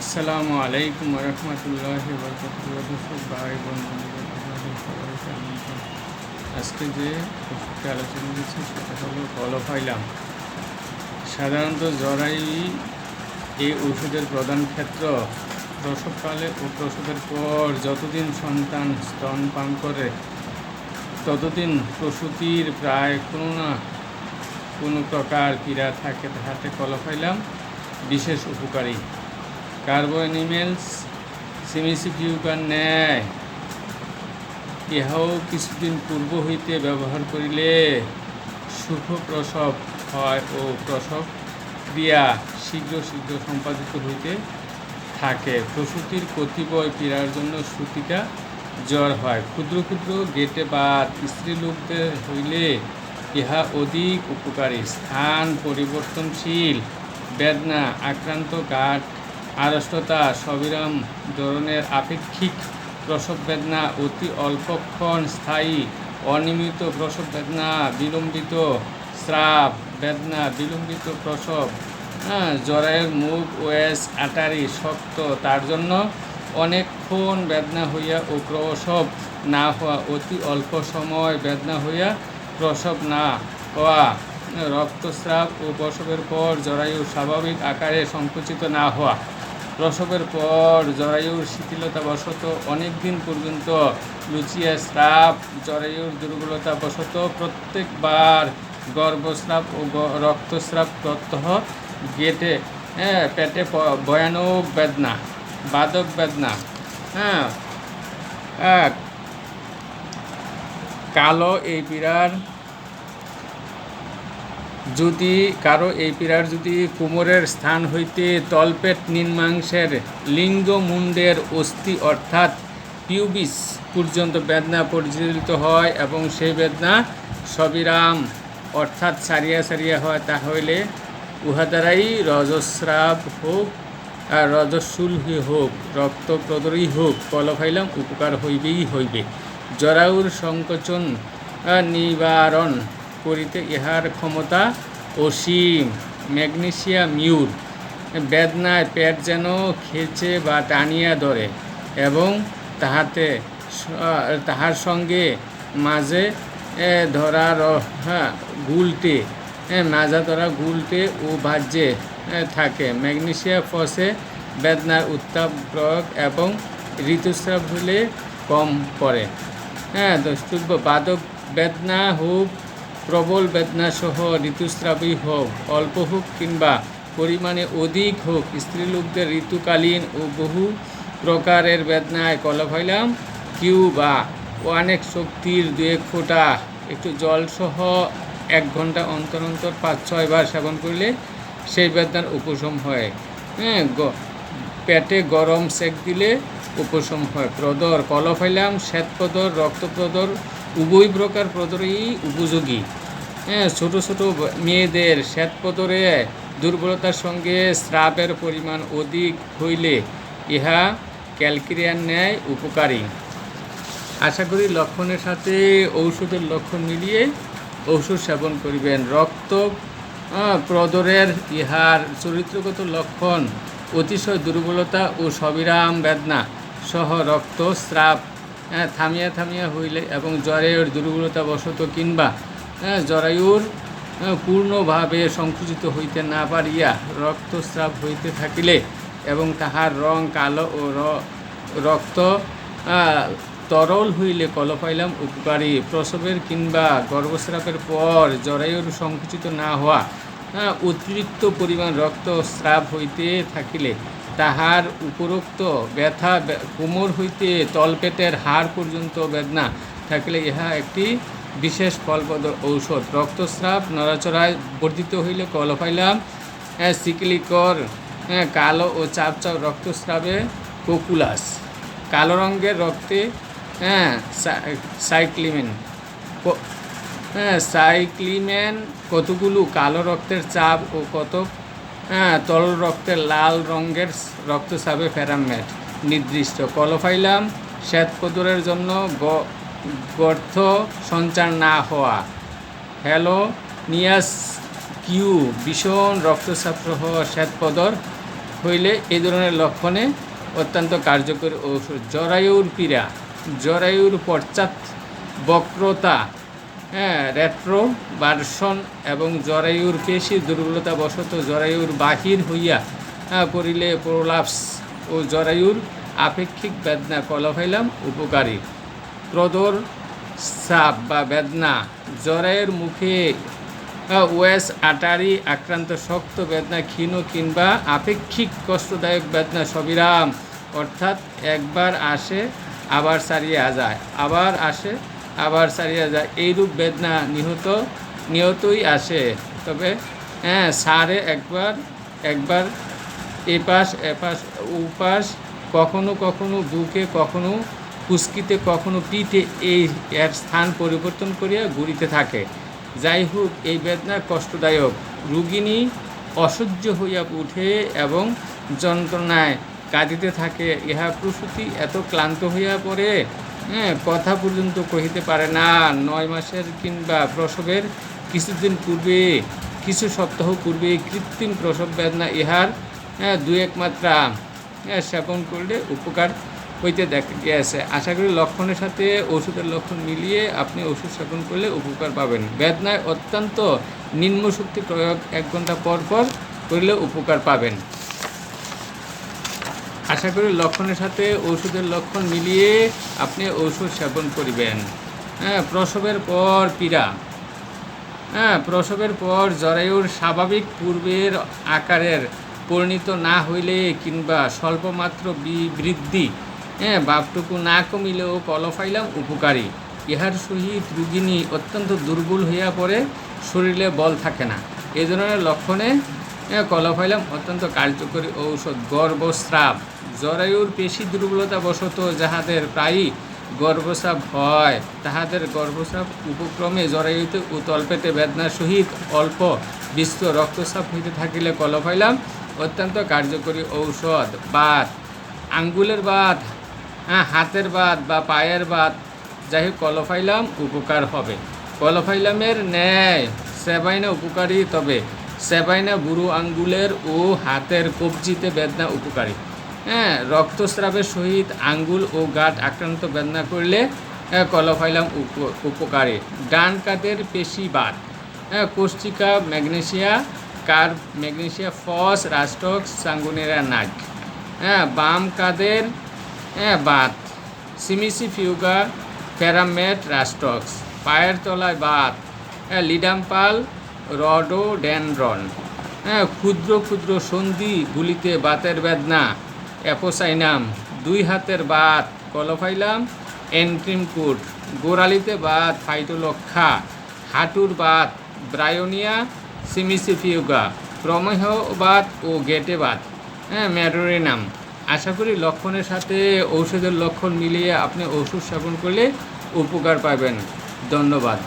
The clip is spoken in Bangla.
আসসালামু আলাইকুম রহমতুল্লাহ ভাই আজকে যে ওষুধটা আলোচনা করেছি সেটা হলো কলফাইলাম সাধারণত জরাই এই ওষুধের প্রধান ক্ষেত্র। প্রসবকালে ও প্রসবের পর যতদিন সন্তান স্তন পান করে, ততদিন প্রসূতির প্রায় কোনো না কোনো প্রকার পীড়া থাকে তাহাতে কলফাইলাম বিশেষ উপকারী। কার্বোনিমেলস সিমিসিফিউকার ন্যায় ইহাও কিছুদিন পূর্ব হইতে ব্যবহার করিলে সুখ প্রসব হয় ও প্রসব ক্রিয়া শীঘ্র শীঘ্র সম্পাদিত হইতে থাকে। প্রসূতির কতিপয় পীড়ার জন্য শ্রুতিকা জ্বর হয়। ক্ষুদ্র ক্ষুদ্র গেটে বা স্ত্রীলোকদের হইলে ইহা অধিক উপকারী। স্থান পরিবর্তনশীল, বেদনা, আক্রান্ত গাঠ আড়ষ্টতা, সবিরাম ধরনের আপেক্ষিক প্রসব বেদনা অতি অল্পক্ষণ স্থায়ী অনিয়মিত প্রসব বেদনা বিলম্বিত স্রাব বেদনা, বিলম্বিত প্রসব হ্যাঁ জ্বরের মুখ, ওয়েস, আটারি শক্ত, তার জন্য অনেকক্ষণ বেদনা হইয়া ও প্রসব না হওয়া, অতি অল্প সময় বেদনা হইয়া প্রসব না হওয়া, রক্তস্রাব ও প্রসবের পর জরায়ু স্বাভাবিক আকারে সংকুচিত না হওয়া। প্রসবের পর জরায়ুর শিথিলতা বশত অনেক দিন পর্যন্ত লুচিয়া স্রাব, জরায়ুর দুর্বলতা বশত প্রত্যেকবার গর্ভস্রাব ও রক্তস্রাব প্রত্যহ গেটে হ্যাঁ পেটে ভয়ানক বেদনা বাদক বেদনা হ্যাঁ কালো এই পীড়ার যদি কারও এই পীড়ার যদি কোমরের স্থান হইতে তলপেট নিম্নাংশের লিঙ্গ মুন্ডের অস্থি অর্থাৎ পিউবিস পর্যন্ত বেদনা পরিচালিত হয় এবং সেই বেদনা সবিরাম অর্থাৎ সারিয়া সারিয়া হয়, তাহলে উহা দ্বারাই রজস্রাব হোক আর রজস্বুলহি হোক রক্ত প্রদরী হোক, কলফাইলাম উপকার হইবেই হইবে। জরায়ুর সংকোচন নিবারণ করিতে ইহার ক্ষমতা অসীম। ম্যাগনেশিয়া মিউর বেদনায় পেট যেন খেচে বা টানিয়া ধরে এবং তাহাতে তাহার সঙ্গে মাঝে ধরা হ্যাঁ গুলটে মাজা ধরা গুলটে ও বাজ্যে এ, থাকে। ম্যাগনেশিয়া ফসে বেদনার উত্তাপ প্রয়োগ এবং ঋতুস্রাব হলে কম পড়ে। হ্যাঁ বাদক বেদনা হোক প্রবল বেদনা সহ ঋতুস্রাবী হোক অল্প হোক কিংবা পরিমাণে অধিক হোক, স্ত্রীলোকদের ঋতুকালীন ও বহু প্রকারের বেদনায় কলফাইলাম কিউ বা অনেক শক্তির দু এক ফোঁটা। একটু জলসহ এক ঘণ্টা অন্তর অন্তর পাঁচ ছয় বার সেবন করলে সেই বেদনার উপশম হয়। হ্যাঁ পেটে গরম সেক দিলে উপশম হয়। প্রদর কলফাইলাম শ্বেতপ্রদর, রক্তপ্রদর উভয় প্রকার প্রদরই উপযোগী। হ্যাঁ ছোটো ছোটো মেয়েদের শ্বেতপ্রদরে দুর্বলতার সঙ্গে স্রাবের পরিমাণ অধিক হইলে ইহা ক্যালকিরিয়ার ন্যায় উপকারী। আশা করি লক্ষণের সাথে ঔষধের লক্ষণ মিলিয়ে ঔষধ সেবন করিবেন। রক্ত প্রদরের ইহার চরিত্রগত লক্ষণ, অতিশয় দুর্বলতা ও সবিরাম বেদনা সহ রক্তস্রাব হ্যাঁ, থামিয়া থামিয়া হইলে এবং জ্বরের দুর্বলতা বশত কিংবা হ্যাঁ, জরায়ুর হ্যাঁ, পূর্ণভাবে সংকুচিত হইতে না পারিয়া রক্তস্রাব হইতে থাকিলে এবং তাহার রং কালো ও রক্ত তরল হইলে কলফাইলাম উপকারী। প্রসবের কিংবা গর্ভস্রাবের পর জরায়ুর সংকুচিত না হওয়া অতিরিক্ত পরিমাণ রক্তস্রাব হইতে থাকিলে তাহার উপরোক্ত ব্যথা কোমর হইতে তলপেটের হাড় পর্যন্ত বেদনা থাকলে ইহা একটি বিশেষ ফলপ্রদ ঔষধ। রক্তস্রাব নড়াচড়ায় বর্ধিত হইলে কলফাইলাম সিকিলিকর কালো ও চাপ চাপ রক্তস্রাবে কোকুলাস, কালো রঙের রক্তে হ্যাঁ সাইক্লিমেন সাইক্লিমেন কতগুলো কালো রক্তের চাপ ও কত হ্যাঁ তরল রক্তের লাল রঙের রক্তচাপে ফেরামেট নির্দিষ্ট কলফাইলাম শ্বেতপদরের জন্য গর্থ সঞ্চার না হওয়া। হ্যালো নিয়াস কিউ ভীষণ রক্তচাপ সহ শ্বেতপদর হইলে এই ধরনের লক্ষণে অত্যন্ত কার্যকরী ঔষধ জরায়ুর পীড়া। জরায়ুর পশ্চাৎ বক্রতা হ্যাঁ রেট্রো বার্সন এবং জরায়ুর পেশি দুর্বলতা বশত জরায়ুর বাহির হইয়া হ্যাঁ, পড়িলে প্রলাপস ও জরায়ুর আপেক্ষিক বেদনা কলফাইলাম উপকারী। প্রদর সাপ বা বেদনা জরায়ের মুখে আহ, ওয়েস আটারি আক্রান্ত শক্ত বেদনা ক্ষীণ কিংবা আপেক্ষিক কষ্টদায়ক বেদনা সবিরাম। অর্থাৎ একবার আসে আবার সারিয়া যায় আবার আসে আবার সারিয়া যায়। এইরূপ বেদনা নিহত, নিহতই আসে। তবে হ্যাঁ সারে একবার একবার এপাশ এপাশ, উপাস, কখনো কখনো বুকে, কখনো কুস্কিতে, কখনো পিঠে এই এর স্থান পরিবর্তন করিয়া ঘুরিতে থাকে। যাই হোক এই বেদনা কষ্টদায়ক। রুগিনী অসহ্য হইয়া উঠে এবং যন্ত্রণায় কাঁদিতে থাকে। ইহা প্রসূতি এত ক্লান্ত হইয়া পড়ে হ্যাঁ কথা পর্যন্ত কহিতে পারে না। নয় মাসের কিংবা প্রসবের কিছুদিন পূর্বে কিছু সপ্তাহ পূর্বে কৃত্রিম প্রসব বেদনা ইহার হ্যাঁ দু এক মাত্রা হ্যাঁ, সেবন করলে উপকার হইতে দেখা গিয়েছে আশা করি লক্ষণের সাথে ওষুধের লক্ষণ মিলিয়ে আপনি ওষুধ সেবন করলে উপকার পাবেন। বেদনায় অত্যন্ত নিম্ন শক্তি প্রয়োগ এক ঘণ্টা পর পর করলে উপকার পাবেন। আশা করি লক্ষণের সাথে ওষুধের লক্ষণ মিলিয়ে আপনি ওষুধ সেবন করিবেন। হ্যাঁ প্রসবের পর পীড়া। হ্যাঁ প্রসবের পর জরায়ুর স্বাভাবিক পূর্বের আকারের পরিণত না হইলে কিংবা স্বল্পমাত্র বৃদ্ধি হ্যাঁ বাপটুকু না কমিলেও কলফাইলাম উপকারী। ইহার সহিত রুগিনী অত্যন্ত দুর্বল হইয়া পড়ে, শরীরে বল থাকে না। এই ধরনের লক্ষণে কলফাইলাম অত্যন্ত কার্যকরী ঔষধ গর্ভস্রাব জরায়ুর পেশি দুর্বলতা বশত যাহাদের প্রায়ই গর্ভস্রাব হয়। তাহাদের গর্ভস্রাব উপক্রমে জরায়ুতে ও তলপেটে বেদনার সহিত অল্প বিস্তর রক্তস্রাব হইতে থাকিলে কলফাইলাম অত্যন্ত কার্যকরী ঔষধ। বাত আঙ্গুলের বাত হ্যাঁ হাতের বাত বা পায়ের বাত যাই হোক কলফাইলাম উপকার হবে। কলফাইলামের ন্যায়, সেবাইনা উপকারী তবে। সেবাইনা বুড়ো আঙ্গুলের ও হাতের কবজিতে বেদনা উপকারী। হ্যাঁ রক্তস্রাবের সহিত আঙ্গুল ও গাঁট আক্রান্ত বেদনা করলে কলফাইলাম উপ- উপকারী। ডান কাতের পেশি বাত হ্যাঁ কোষ্টিকা ম্যাগনেশিয়া কার্ব ম্যাগনেশিয়া, ফস রাস্টক সাঙ্গুনেরা নাক। হ্যাঁ বাম কাদের হ্যাঁ বাত সিমিসি ফিউগা প্যারামেট রাস্টক্স পায়ের তলায় বাত হ্যাঁ লিডাম্পাল রডোডেনড্রন। হ্যাঁ ক্ষুদ্র ক্ষুদ্র সন্ধি গুলিতে বাতের বেদনা, অ্যাপোসাইনাম, দুই হাতের বাত, কলফাইলাম, এনক্রিমকুট, গোড়ালিতে বাত, ফাইটোলক্ষা, হাঁটুর বাত, ব্রায়োনিয়া, সিমিসিফিউগা, প্রমেহ বাত ও গেটে বাত হ্যাঁ ম্যাডোরিনাম। আশা করি লক্ষণের সাথে ঔষধের লক্ষণ মিলিয়ে আপনি ওষুধ সেবন করলে উপকার পাবেন। ধন্যবাদ।